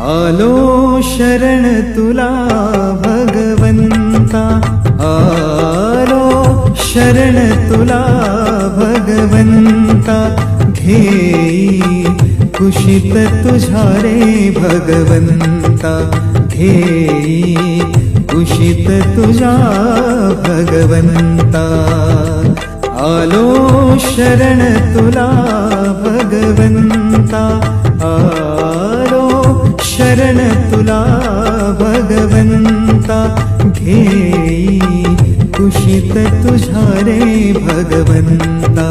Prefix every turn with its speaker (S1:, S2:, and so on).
S1: आलो शरण तुला भगवंता. आलो शरण तुला भगवंता. घेई कुशित तुझा रे भगवंता. घेई कुशित तुझा भगवंता. आलो शरण तुला भगवंता. तुला भगवंता घेई कुशित तुझा रे भगवंता.